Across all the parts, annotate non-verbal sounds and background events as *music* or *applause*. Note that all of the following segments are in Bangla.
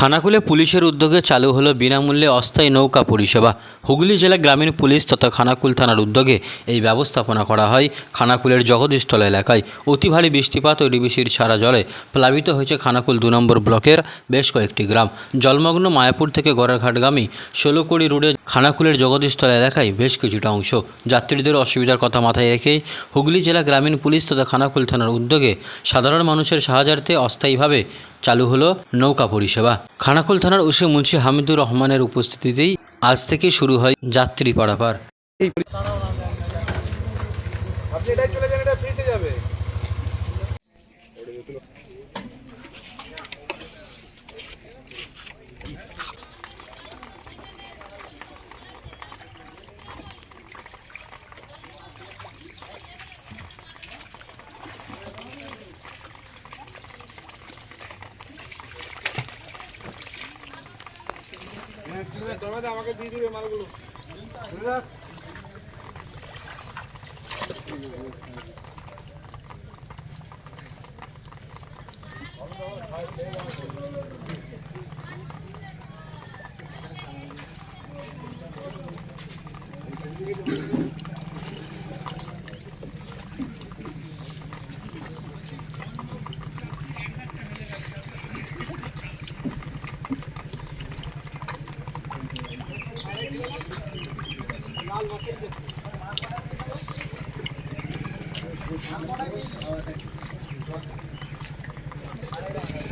খানাকুলে পুলিশের উদ্যোগে চালু হলো বিনামূল্যে অস্থায়ী নৌকা পরিষেবা। হুগলি জেলা গ্রামীণ পুলিশ তথা খানাকুল থানার উদ্যোগে এই ব্যবস্থাপনা করা হয় খানাকুলের জগদীশতলা এলাকায়। অতি ভারী বৃষ্টিপাত ও ডিবিসির সারা জলে প্লাবিত হয়েছে খানাকুল দু নম্বর ব্লকের বেশ কয়েকটি গ্রাম। জলমগ্ন মায়াপুর থেকে গড়ারঘাটগামী ষোলোকুড়ি রোডে খানাকুলের জগদীশতলা এলাকায় বেশ কিছুটা অংশ। যাত্রীদের অসুবিধার কথা মাথায় রেখেই হুগলি জেলা গ্রামীণ পুলিশ তথা খানাকুল থানার উদ্যোগে সাধারণ মানুষের সাহায্যার্থে অস্থায়ীভাবে চালু হলো নৌকা পরিষেবা। খানাকুল থানার ওসি মুন্সি হামিদুর রহমানের উপস্থিতিতেই আজ থেকে শুরু হয় যাত্রী পারাপার। আপনি এটাই চলে যান এটা ফ্রিতে যাবে। আমাকে দিয়ে দিবে মালগুলো। বুঝলে না?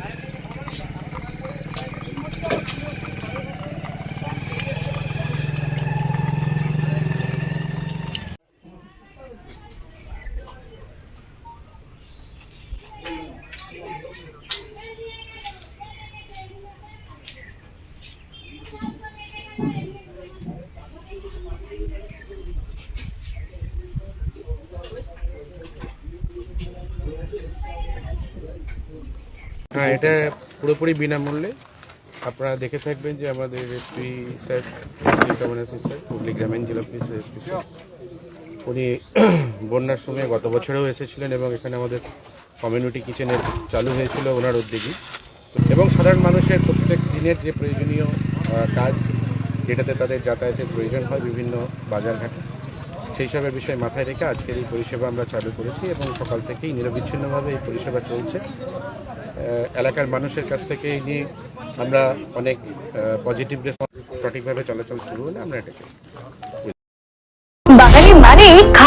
হ্যাঁ এটা পুরোপুরি বিনামূল্যে। আপনারা দেখে থাকবেন যে আমাদের এসপি স্যার স্যার হুগলি গ্রামীণ জেলা পুলিশের এসপি স্যার। উনি *clears throat* বন্যার সময় গত বছরেও এসেছিলেন এবং এখানে আমাদের কমিউনিটি কিচেনের চালু হয়েছিল ওনার উদ্যোগী। এবং সাধারণ মানুষের প্রত্যেক দিনের যে প্রয়োজনীয় কাজ যেটাতে তাদের যাতায়াতের প্রয়োজন হয় বিভিন্ন বাজারঘাটে সেই সবের বিষয় মাথায় রেখে আজকের এই পরিষেবা আমরা চালু করেছি এবং সকাল থেকেই নিরবিচ্ছিন্নভাবে এই পরিষেবা চলছে। এলাকার মানুষের কাছ থেকে নিয়ে আমরা অনেক পজিটিভ রেসপন্স সঠিকভাবে চলাচল শুরু হলে আমরা এটাকে